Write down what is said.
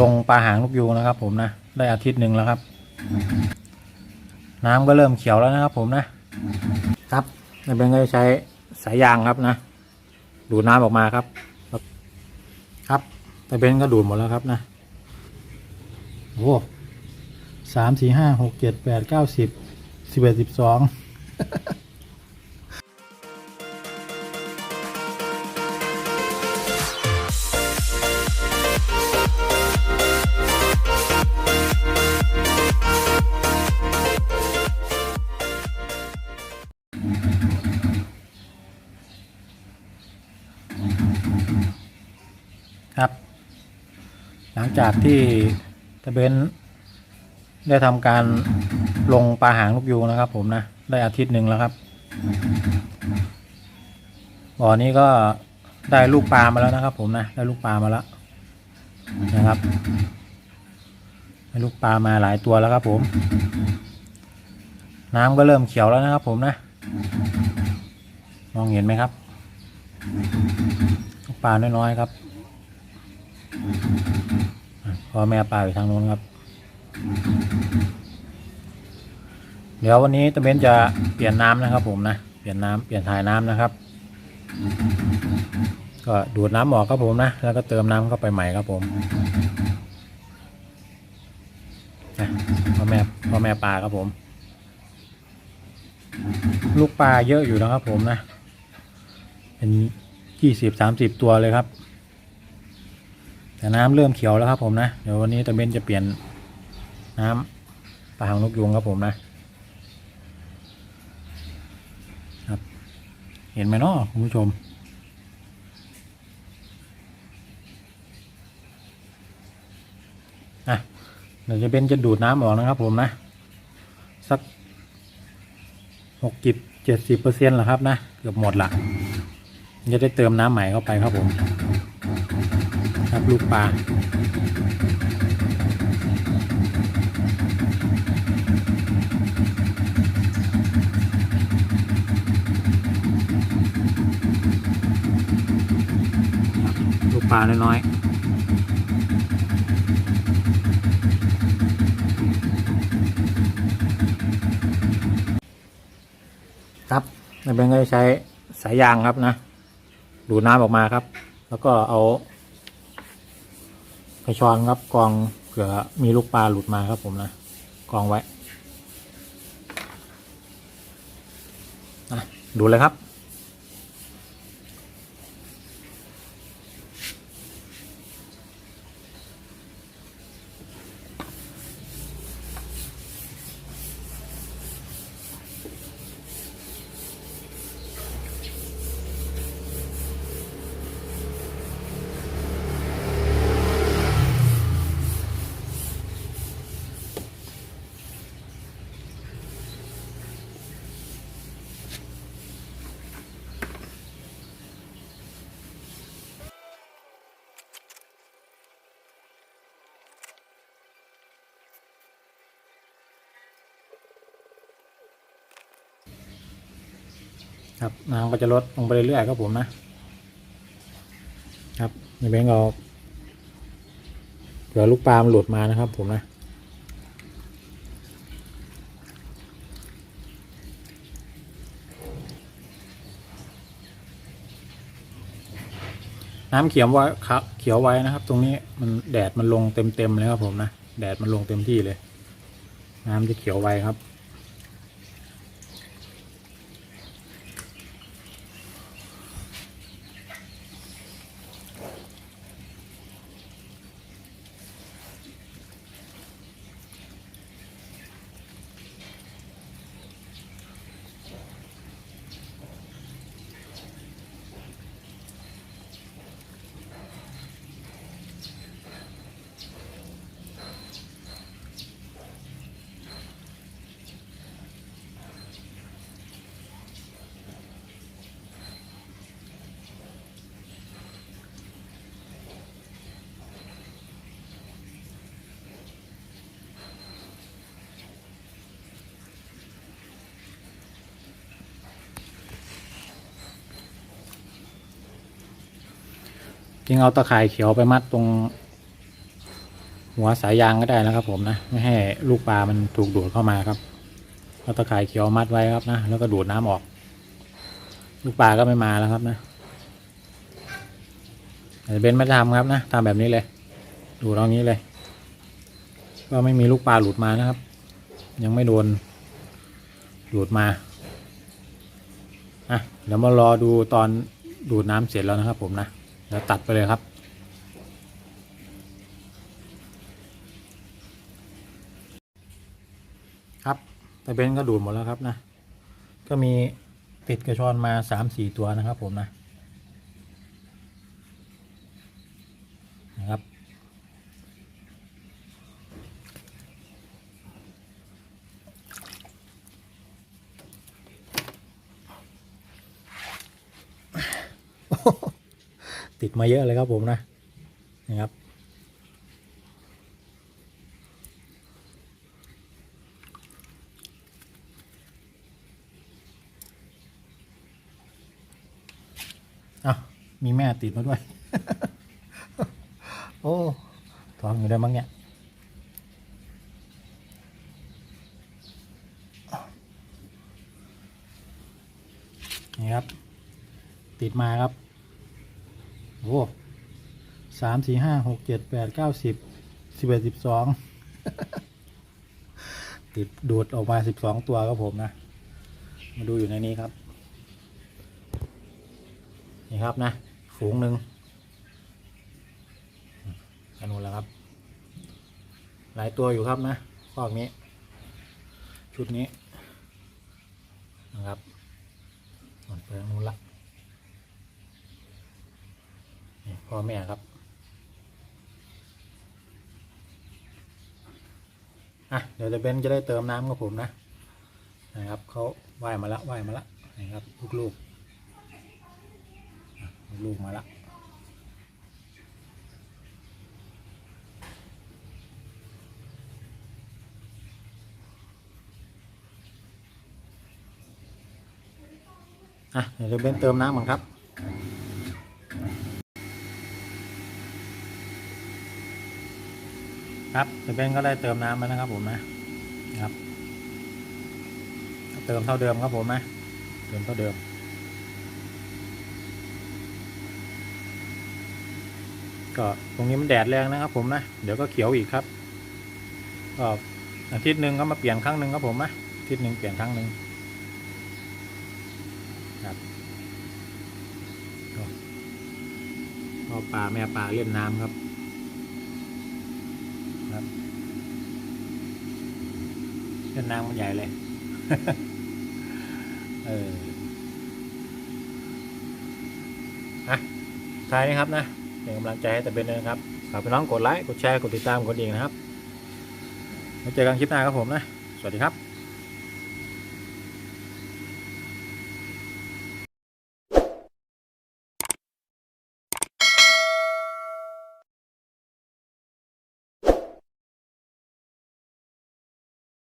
ลงปลาหางลูกยูงนะครับ ผมนะได้อาทิตย์หนึ่งแล้วครับ น้ำก็เริ่มเขียวแล้วนะครับ ผมนะครับในเบนก็จะใช้สายยางครับนะ ดูดน้ำออกมาครับ ครับ แต่เบนก็ดูดหมดแล้วครับนะโอ้สามสี่ห้าหกเจ็ดแปดเก้าสิบสิบเอ็ดสิบสอง งจากที่ตะเบนได้ทำการลงปลาหางลูกยูงนะครับ ผมนะ ได้อาทิตย์หนึ่งแล้วครับบ่อนี้ก็ได้ลูกปลามาแล้วนะครับ ผมนะได้ลูกปลามาแล้วนะครับได้ลูกปลามาหลายตัวแล้วครับ ผม น้ำก็เริ่มเขียวแล้วนะครับ ผมนะ มองเห็นไหมครับ ลูกปลาน้อยๆครับ พ่อแม่ปลาอยู่ทางโน้นครับ เดี๋ยววันนี้ตะเบนจะเปลี่ยนน้ำนะครับ ผมนะ เปลี่ยนน้ำเปลี่ยนถ่ายน้ำนะครับ ก็ดูดน้ำออกครับผมนะ แล้วก็เติมน้ำเข้าไปใหม่ครับผมนะพ่อแม่พ่อแม่ปลาครับผม ลูกปลาเยอะอยู่นะครับผมนะ เป็นยี่สิบสามสิบตัวเลยครับ แต่น้ำเริ่มเขียวแล้วครับผมนะ เดี๋ยววันนี้ตะเบนจะเปลี่ยนน้ำปลาหางนกยุงครับผมนะครับ เห็นไหมเนาะคุณผู้ชม อะเดี๋ยวจะเป็นจะดูดน้ำออกนะครับผมนะ สักหกจิบเจ็ดสิบเปอร์เซ็นต์ละครับนะ เกือบหมดละจะได้เติมน้ำใหม่เข้าไปครับผม ครับ ลูกปลาลูกปลาน้อยๆครับในเบนก็จะใช้สายยางครับนะ ดูดน้ำออกมาครับ แล้วก็เอา กระช้อนครับกองเผื่อมีลูกปลาหลุดมาครับผมนะกองไว้นะดูเลยครับ ครับน้ำก็จะลดลงไปเรื่อยๆครับผมนะครับในเบงเอาเผื่อลูกปลามหลุดมานะครับ ผมนะน้ำเขียวไว้ครับเขียวไว้นะครับ ตรงนี้มันแดดมันลงเต็มๆเลยครับผมนะแดดมันลงเต็มที่เลย น้ำจะเขียวไว้ครับ จริงเอาตะข่ายเขียวไปมัดตรง หัวสายยางก็ได้นะครับ ผมนะไม่ให้ลูกปลามันถูกดูดเข้ามาครับแล้วตะข่ายเขียวมัดไว้ครับนะแล้วก็ดูดน้ำออก ลูกปลาก็ไม่มาแล้วครับนะแต่เบนไม่ทำครับนะทำแบบนี้เลย ดูตรงนี้เลย ก็ไม่มีลูกปลาหลุดมานะครับ ยังไม่โดนหลุดมาอะเดี๋ยวมารอดูตอนดูดน้ำเสร็จแล้วนะครับผมนะ เดี๋ยวตัดไปเลยครับ ครับแต่เบนก็ดูดหมดแล้วครับนะ ก็มีติดกระชอนมาสามสี่ตัวนะครับผมนะนะครับ ติดมาเยอะเลยครับผมนะนะครับอ้ามีแม่ติดมาด้วย โอ้ท้องอยู่ได้มั้งเนี่ยนี่ครับ ติดมาครับ โอ้สามสี่ห้าหกเจ็ดแปดเก้าสิบสิบเอ็ดสิบสองติดดูดออกมาสิบสองตัวครับผมนะ มาดูอยู่ในนี้ครับ นี่ครับนะ ฝูงหนึ่งอันนู้นแล้วครับ หลายตัวอยู่ครับนะฟอกนี้ ชุดนี้นะครับมันเปิดนู้นละนี่ พ่อแม่ครับอะเดี๋ยวจะเบนจะได้เติมน้ำกับผมนะนะครับเขาว่ายมาละว่ายมาละนะครับลูกๆลูกมาละอะเดี๋ยวจะเบนเติมน้ำก่อนครับ ครับเดี๋ยวเบนก็ได้เติมน้ำแล้วนะครับผมนะครับ เติมเท่าเดิมครับผมนะเติมเท่าเดิมก็ตรงนี้มันแดดแรงนะครับผมนะ เดี๋ยวก็เขียวอีกครับ ก็อาทิตย์หนึ่งก็มาเปลี่ยนครั้งหนึ่งครับผมนะอาทิตย์หนึ่งเปลี่ยนครั้งหนึ่งครับก็พ่อปลาแม่ปลาเล่นน้ำครับ เล่นน้ำมันใหญ่เลย เอออะท้ายนี้ครับนะเป็นกำลังใจให้แต่เป็นเลยนะครับฝากพี่น้องกดไลค์ กดแชร์ กดติดตามกดดิ่งนะครับไว้เจอกันคลิปหน้าครับผมนะ สวัสดีครับ